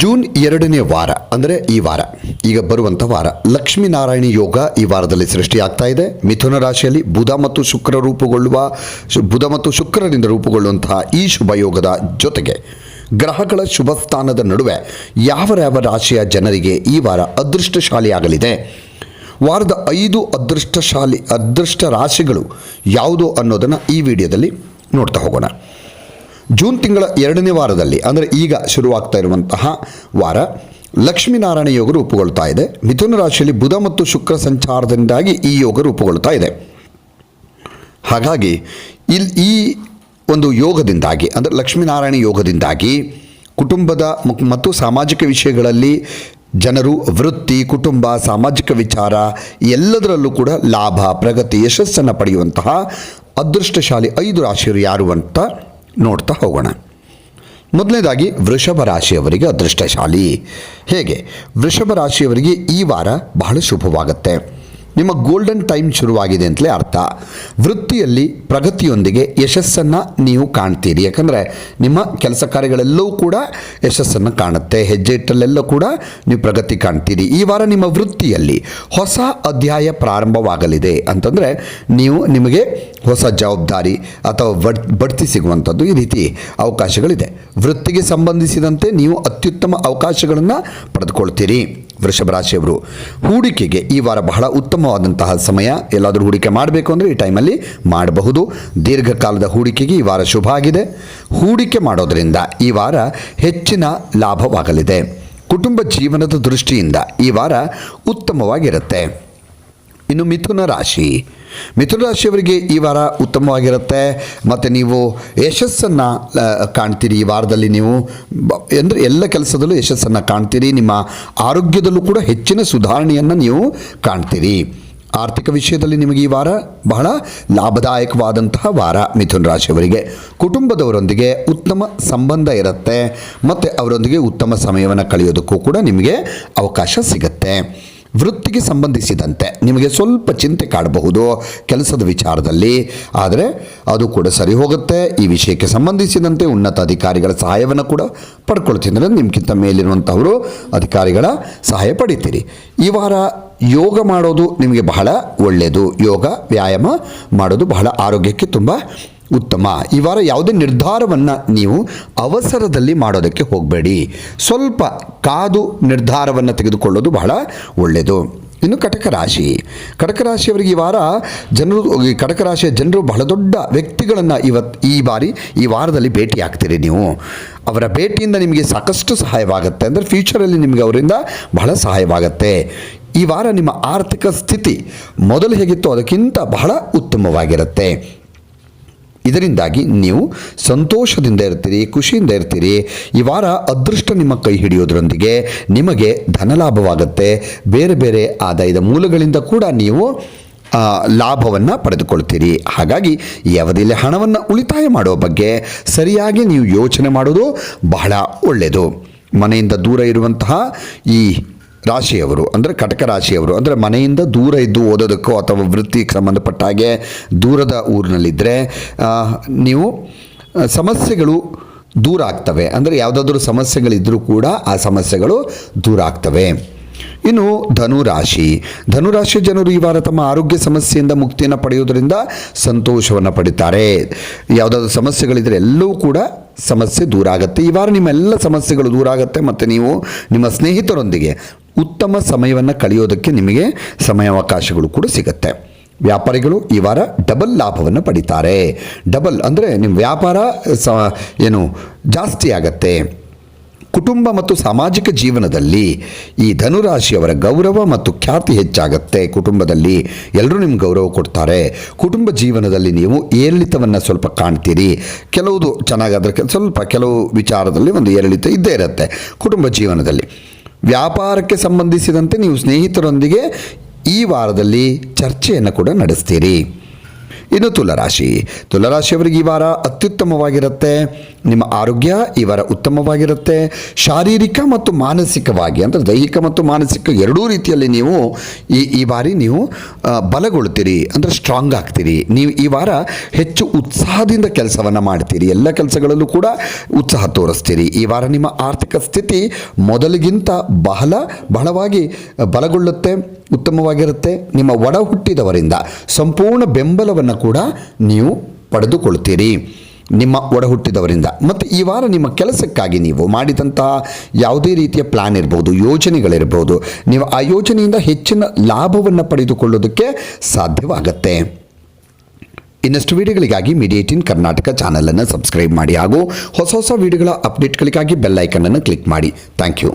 June ಎರಡನೇ ವಾರ, ಅಂದರೆ ಈ ವಾರ. ಈಗ ಬರುವಂಥ ವಾರ. ಲಕ್ಷ್ಮೀನಾರಾಯಣ ಯೋಗ ಈ ವಾರದಲ್ಲಿ ಸೃಷ್ಟಿಯಾಗ್ತಾ ಇದೆ. ಮಿಥುನ ರಾಶಿಯಲ್ಲಿ ಬುಧ ಮತ್ತು ಶುಕ್ರ ರೂಪುಗೊಳ್ಳುವ, ಬುಧ ಮತ್ತು ಶುಕ್ರರಿಂದ ರೂಪುಗೊಳ್ಳುವಂತಹ ಈ ಶುಭ ಯೋಗದ ಜೊತೆಗೆ ಗ್ರಹಗಳ ಶುಭ ಸ್ಥಾನದ ನಡುವೆ ಯಾವ ಯಾವ ರಾಶಿಯ ಜನರಿಗೆ ಈ ವಾರ ಅದೃಷ್ಟಶಾಲಿಯಾಗಲಿದೆ? ವಾರದ ಐದು ಅದೃಷ್ಟಶಾಲಿ, ಅದೃಷ್ಟ ರಾಶಿಗಳು ಯಾವುದು ಅನ್ನೋದನ್ನು ಈ ವಿಡಿಯೋದಲ್ಲಿ ನೋಡ್ತಾ ಹೋಗೋಣ. ಜೂನ್ ತಿಂಗಳ ಎರಡನೇ ವಾರದಲ್ಲಿ, ಅಂದರೆ ಈಗ ಶುರುವಾಗ್ತಾ ಇರುವಂತಹ ವಾರ, ಲಕ್ಷ್ಮೀನಾರಾಯಣ ಯೋಗ ರೂಪುಗೊಳ್ತಾ ಇದೆ. ಮಿಥುನ ರಾಶಿಯಲ್ಲಿ ಬುಧ ಮತ್ತು ಶುಕ್ರ ಸಂಚಾರದಿಂದಾಗಿ ಈ ಯೋಗ ರೂಪುಗೊಳ್ತಾ ಇದೆ. ಹಾಗಾಗಿ ಇಲ್ಲಿ ಈ ಒಂದು ಯೋಗದಿಂದಾಗಿ, ಅಂದರೆ ಲಕ್ಷ್ಮೀನಾರಾಯಣ ಯೋಗದಿಂದಾಗಿ ಕುಟುಂಬದ ಮತ್ತು ಸಾಮಾಜಿಕ ವಿಷಯಗಳಲ್ಲಿ ಜನರು, ವೃತ್ತಿ, ಕುಟುಂಬ, ಸಾಮಾಜಿಕ ವಿಚಾರ, ಎಲ್ಲದರಲ್ಲೂ ಕೂಡ ಲಾಭ, ಪ್ರಗತಿ, ಯಶಸ್ಸನ್ನು ಪಡೆಯುವಂತಹ ಅದೃಷ್ಟಶಾಲಿ ಐದು ರಾಶಿಯರು ಯಾರು ಅಂತ ನೋಡ್ತಾ ಹೋಗೋಣ. ಮೊದಲನೇದಾಗಿ ವೃಷಭ ರಾಶಿಯವರಿಗೆ ಅದೃಷ್ಟಶಾಲಿ. ಹೇಗೆ? ವೃಷಭ ರಾಶಿಯವರಿಗೆ ಈ ವಾರ ಬಹಳ ಶುಭವಾಗುತ್ತೆ. ನಿಮ್ಮ ಗೋಲ್ಡನ್ ಟೈಮ್ ಶುರುವಾಗಿದೆ ಅಂತಲೇ ಅರ್ಥ. ವೃತ್ತಿಯಲ್ಲಿ ಪ್ರಗತಿಯೊಂದಿಗೆ ಯಶಸ್ಸನ್ನು ನೀವು ಕಾಣ್ತೀರಿ. ಯಾಕಂದರೆ ನಿಮ್ಮ ಕೆಲಸ ಕಾರ್ಯಗಳೆಲ್ಲವೂ ಕೂಡ ಯಶಸ್ಸನ್ನು ಕಾಣುತ್ತೆ. ಹೆಜ್ಜೆ ಇಟ್ಟಲ್ಲೆಲ್ಲ ಕೂಡ ನೀವು ಪ್ರಗತಿ ಕಾಣ್ತೀರಿ. ಈ ವಾರ ನಿಮ್ಮ ವೃತ್ತಿಯಲ್ಲಿ ಹೊಸ ಅಧ್ಯಾಯ ಪ್ರಾರಂಭವಾಗಲಿದೆ ಅಂತಂದರೆ ನೀವು ನಿಮಗೆ ಹೊಸ ಜವಾಬ್ದಾರಿ ಅಥವಾ ಬಡ್, ಬಡ್ತಿ ಸಿಗುವಂಥದ್ದು ಈ ರೀತಿ ಅವಕಾಶಗಳಿದೆ. ವೃತ್ತಿಗೆ ಸಂಬಂಧಿಸಿದಂತೆ ನೀವು ಅತ್ಯುತ್ತಮ ಅವಕಾಶಗಳನ್ನು ಪಡೆದುಕೊಳ್ತೀರಿ. ವೃಷಭ ರಾಶಿಯವರು ಹೂಡಿಕೆಗೆ ಈ ವಾರ ಬಹಳ ಉತ್ತಮವಾದಂತಹ ಸಮಯ. ಎಲ್ಲಾದರೂ ಹೂಡಿಕೆ ಮಾಡಬೇಕು ಅಂದರೆ ಈ ಟೈಮಲ್ಲಿ ಮಾಡಬಹುದು. ದೀರ್ಘಕಾಲದ ಹೂಡಿಕೆಗೆ ಈ ವಾರ ಶುಭ ಆಗಿದೆ. ಹೂಡಿಕೆ ಮಾಡೋದರಿಂದ ಈ ವಾರ ಹೆಚ್ಚಿನ ಲಾಭವಾಗಲಿದೆ. ಕುಟುಂಬ ಜೀವನದ ದೃಷ್ಟಿಯಿಂದ ಈ ವಾರ ಉತ್ತಮವಾಗಿರುತ್ತೆ. ಇನ್ನು ಮಿಥುನ ರಾಶಿ. ಮಿಥುನ ರಾಶಿಯವರಿಗೆ ಈ ವಾರ ಉತ್ತಮವಾಗಿರುತ್ತೆ. ಮತ್ತು ನೀವು ಯಶಸ್ಸನ್ನು ಕಾಣ್ತೀರಿ. ಈ ವಾರದಲ್ಲಿ ನೀವು ಅಂದರೆ ಎಲ್ಲ ಕೆಲಸದಲ್ಲೂ ಯಶಸ್ಸನ್ನು ಕಾಣ್ತೀರಿ. ನಿಮ್ಮ ಆರೋಗ್ಯದಲ್ಲೂ ಕೂಡ ಹೆಚ್ಚಿನ ಸುಧಾರಣೆಯನ್ನು ನೀವು ಕಾಣ್ತೀರಿ. ಆರ್ಥಿಕ ವಿಷಯದಲ್ಲಿ ನಿಮಗೆ ಈ ವಾರ ಬಹಳ ಲಾಭದಾಯಕವಾದಂತಹ ವಾರ ಮಿಥುನ ರಾಶಿಯವರಿಗೆ ಕುಟುಂಬದವರೊಂದಿಗೆ ಉತ್ತಮ ಸಂಬಂಧ ಇರುತ್ತೆ. ಮತ್ತು ಅವರೊಂದಿಗೆ ಉತ್ತಮ ಸಮಯವನ್ನು ಕಳೆಯೋದಕ್ಕೂ ಕೂಡ ನಿಮಗೆ ಅವಕಾಶ ಸಿಗುತ್ತೆ. ವೃತ್ತಿಗೆ ಸಂಬಂಧಿಸಿದಂತೆ ನಿಮಗೆ ಸ್ವಲ್ಪ ಚಿಂತೆ ಕಾಡಬಹುದು ಕೆಲಸದ ವಿಚಾರದಲ್ಲಿ. ಆದರೆ ಅದು ಕೂಡ ಸರಿ ಹೋಗುತ್ತೆ. ಈ ವಿಷಯಕ್ಕೆ ಸಂಬಂಧಿಸಿದಂತೆ ಉನ್ನತ ಅಧಿಕಾರಿಗಳ ಸಹಾಯವನ್ನು ಕೂಡ ಪಡ್ಕೊಳ್ತೀನಿ ಅಂದರೆ ನಿಮ್ಗಿಂತ ಮೇಲಿರುವಂಥವರು ಅಧಿಕಾರಿಗಳ ಸಹಾಯ ಪಡಿತೀರಿ. ಈ ವಾರ ಯೋಗ ಮಾಡೋದು ನಿಮಗೆ ಬಹಳ ಒಳ್ಳೆಯದು ಯೋಗ, ವ್ಯಾಯಾಮ ಮಾಡೋದು ಬಹಳ ಆರೋಗ್ಯಕ್ಕೆ ತುಂಬ ಉತ್ತಮ. ಈ ವಾರ ಯಾವುದೇ ನಿರ್ಧಾರವನ್ನು ನೀವು ಅವಸರದಲ್ಲಿ ಮಾಡೋದಕ್ಕೆ ಹೋಗಬೇಡಿ. ಸ್ವಲ್ಪ ಕಾದು ನಿರ್ಧಾರವನ್ನು ತೆಗೆದುಕೊಳ್ಳೋದು ಬಹಳ ಒಳ್ಳೆಯದು ಇನ್ನು ಕಟಕ ರಾಶಿ. ಕಟಕ ರಾಶಿಯವರಿಗೆ ಈ ವಾರ ಜನರು ಕಟಕ ರಾಶಿಯ ಜನರು ಬಹಳ ದೊಡ್ಡ ವ್ಯಕ್ತಿಗಳನ್ನು ಇವತ್ತು ಈ ಬಾರಿ, ಈ ವಾರದಲ್ಲಿ ಭೇಟಿ ಆಗ್ತೀರಿ ನೀವು. ಅವರ ಭೇಟಿಯಿಂದ ನಿಮಗೆ ಸಾಕಷ್ಟು ಸಹಾಯವಾಗುತ್ತೆ. ಅಂದರೆ ಫ್ಯೂಚರಲ್ಲಿ ನಿಮಗೆ ಅವರಿಂದ ಬಹಳ ಸಹಾಯವಾಗುತ್ತೆ. ಈ ವಾರ ನಿಮ್ಮ ಆರ್ಥಿಕ ಸ್ಥಿತಿ ಮೊದಲು ಹೇಗಿತ್ತು ಅದಕ್ಕಿಂತ ಬಹಳ ಉತ್ತಮವಾಗಿರುತ್ತೆ. ಇದರಿಂದಾಗಿ ನೀವು ಸಂತೋಷದಿಂದ ಇರ್ತೀರಿ, ಖುಷಿಯಿಂದ ಇರ್ತೀರಿ. ಈ ವಾರ ಅದೃಷ್ಟ ನಿಮ್ಮ ಕೈ ಹಿಡಿಯೋದ್ರೊಂದಿಗೆ ನಿಮಗೆ ಧನಲಾಭವಾಗುತ್ತೆ. ಬೇರೆ ಬೇರೆ ಆದಾಯದ ಮೂಲಗಳಿಂದ ಕೂಡ ನೀವು ಲಾಭವನ್ನು ಪಡೆದುಕೊಳ್ತೀರಿ. ಹಾಗಾಗಿ ಈ ಅವಧಿಯಲ್ಲಿ ಹಣವನ್ನು ಉಳಿತಾಯ ಮಾಡುವ ಬಗ್ಗೆ ಸರಿಯಾಗಿ ನೀವು ಯೋಚನೆ ಮಾಡೋದು ಬಹಳ ಒಳ್ಳೆಯದು ಮನೆಯಿಂದ ದೂರ ಇರುವಂತಹ ಈ ರಾಶಿಯವರು, ಅಂದರೆ ಕಟಕ ರಾಶಿಯವರು, ಅಂದರೆ ಮನೆಯಿಂದ ದೂರ ಇದ್ದು ಓದೋದಕ್ಕೋ ಅಥವಾ ವೃತ್ತಿಗೆ ಸಂಬಂಧಪಟ್ಟ ಹಾಗೆ ದೂರದ ಊರಿನಲ್ಲಿದ್ದರೆ ನೀವು ಸಮಸ್ಯೆಗಳು ದೂರ ಆಗ್ತವೆ. ಅಂದರೆ ಯಾವುದಾದ್ರೂ ಸಮಸ್ಯೆಗಳಿದ್ದರೂ ಕೂಡ ಆ ಸಮಸ್ಯೆಗಳು ದೂರ ಆಗ್ತವೆ. ಇನ್ನು ಧನುರಾಶಿ ಧನುರಾಶಿ ಜನರು ಈ ವಾರ ತಮ್ಮ ಆರೋಗ್ಯ ಸಮಸ್ಯೆಯಿಂದ ಮುಕ್ತಿಯನ್ನು ಪಡೆಯೋದರಿಂದ ಸಂತೋಷವನ್ನು ಪಡಿತಾರೆ. ಯಾವುದಾದ್ರೂ ಸಮಸ್ಯೆಗಳಿದ್ದರೆ ಎಲ್ಲವೂ ಕೂಡ ಸಮಸ್ಯೆ ದೂರ ಆಗುತ್ತೆ. ಈ ವಾರ ನಿಮ್ಮೆಲ್ಲ ಸಮಸ್ಯೆಗಳು ದೂರ ಆಗುತ್ತೆ. ಮತ್ತು ನೀವು ನಿಮ್ಮ ಸ್ನೇಹಿತರೊಂದಿಗೆ ಉತ್ತಮ ಸಮಯವನ್ನು ಕಳೆಯೋದಕ್ಕೆ ನಿಮಗೆ ಸಮಯಾವಕಾಶಗಳು ಕೂಡ ಸಿಗುತ್ತೆ. ವ್ಯಾಪಾರಿಗಳು ಈ ವಾರ ಡಬಲ್ ಲಾಭವನ್ನು ಪಡಿತಾರೆ. ಡಬಲ್ ಅಂದರೆ ನಿಮ್ಮ ವ್ಯಾಪಾರ, ಸ, ಏನು, ಜಾಸ್ತಿ ಆಗತ್ತೆ. ಕುಟುಂಬ ಮತ್ತು ಸಾಮಾಜಿಕ ಜೀವನದಲ್ಲಿ ಈ ಧನುರಾಶಿಯವರ ಗೌರವ ಮತ್ತು ಖ್ಯಾತಿ ಹೆಚ್ಚಾಗುತ್ತೆ ಕುಟುಂಬದಲ್ಲಿ. ಎಲ್ಲರೂ ನಿಮ್ಗೆ ಗೌರವ ಕೊಡ್ತಾರೆ. ಕುಟುಂಬ ಜೀವನದಲ್ಲಿ ನೀವು ಏರಿಳಿತವನ್ನು ಸ್ವಲ್ಪ ಕಾಣ್ತೀರಿ. ಕೆಲವುದು ಚೆನ್ನಾಗಾದ್ರೆ ಸ್ವಲ್ಪ ಕೆಲವು ವಿಚಾರದಲ್ಲಿ ಒಂದು ಏರಿಳಿತ ಇದ್ದೇ ಇರುತ್ತೆ ಕುಟುಂಬ ಜೀವನದಲ್ಲಿ. ವ್ಯಾಪಾರಕ್ಕೆ ಸಂಬಂಧಿಸಿದಂತೆ ನೀವು ಸ್ನೇಹಿತರೊಂದಿಗೆ ಈ ವಾರದಲ್ಲಿ ಚರ್ಚೆಯನ್ನು ಕೂಡ ನಡೆಸ್ತೀರಿ. ಇನ್ನು ತುಲರಾಶಿ. ತುಲರಾಶಿಯವರಿಗೆ ಈ ವಾರ ಅತ್ಯುತ್ತಮವಾಗಿರುತ್ತೆ. ನಿಮ್ಮ ಆರೋಗ್ಯ ಈ ವಾರ ಉತ್ತಮವಾಗಿರುತ್ತೆ. ಶಾರೀರಿಕ ಮತ್ತು ಮಾನಸಿಕವಾಗಿ ಅಂದರೆ ದೈಹಿಕ ಮತ್ತು ಮಾನಸಿಕ ಎರಡೂ ರೀತಿಯಲ್ಲಿ ನೀವು ಈ ಈ ಬಾರಿ ನೀವು ಬಲಗೊಳ್ತೀರಿ ಅಂದರೆ ಸ್ಟ್ರಾಂಗ್ ಆಗ್ತೀರಿ. ನೀವು ಈ ವಾರ ಹೆಚ್ಚು ಉತ್ಸಾಹದಿಂದ ಕೆಲಸವನ್ನು ಮಾಡ್ತೀರಿ. ಎಲ್ಲ ಕೆಲಸಗಳಲ್ಲೂ ಕೂಡ ಉತ್ಸಾಹ ತೋರಿಸ್ತೀರಿ. ಈ ವಾರ ನಿಮ್ಮ ಆರ್ಥಿಕ ಸ್ಥಿತಿ ಮೊದಲಿಗಿಂತ ಬಹಳ, ಬಹಳವಾಗಿ ಬಲಗೊಳ್ಳುತ್ತೆ, ಉತ್ತಮವಾಗಿರುತ್ತೆ. ನಿಮ್ಮ ಒಡ ಹುಟ್ಟಿದವರಿಂದ ಸಂಪೂರ್ಣ ಬೆಂಬಲವನ್ನು ಕೂಡ ನೀವು ಪಡೆದುಕೊಳ್ತೀರಿ. ನಿಮ್ಮ ಒಡಹುಟ್ಟಿದವರಿಂದ. ಮತ್ತು ಈ ವಾರ ನಿಮ್ಮ ಕೆಲಸಕ್ಕಾಗಿ ನೀವು ಮಾಡಿದಂತಹ ಯಾವುದೇ ರೀತಿಯ ಪ್ಲ್ಯಾನ್ ಇರ್ಬೋದು, ಯೋಜನೆಗಳಿರ್ಬೋದು, ನೀವು ಆ ಯೋಜನೆಯಿಂದ ಹೆಚ್ಚಿನ ಲಾಭವನ್ನು ಪಡೆದುಕೊಳ್ಳೋದಕ್ಕೆ ಸಾಧ್ಯವಾಗತ್ತೆ. ಇನ್ನಷ್ಟು ವಿಡಿಯೋಗಳಿಗಾಗಿ ಮೀಡಿಯೇಟಿನ್ ಕರ್ನಾಟಕ ಚಾನಲನ್ನು ಸಬ್ಸ್ಕ್ರೈಬ್ ಮಾಡಿ ಹಾಗೂ ಹೊಸ ಹೊಸ ವಿಡಿಯೋಗಳ ಅಪ್ಡೇಟ್ಗಳಿಗಾಗಿ ಬೆಲ್ ಐಕನನ್ನು ಕ್ಲಿಕ್ ಮಾಡಿ. Thank you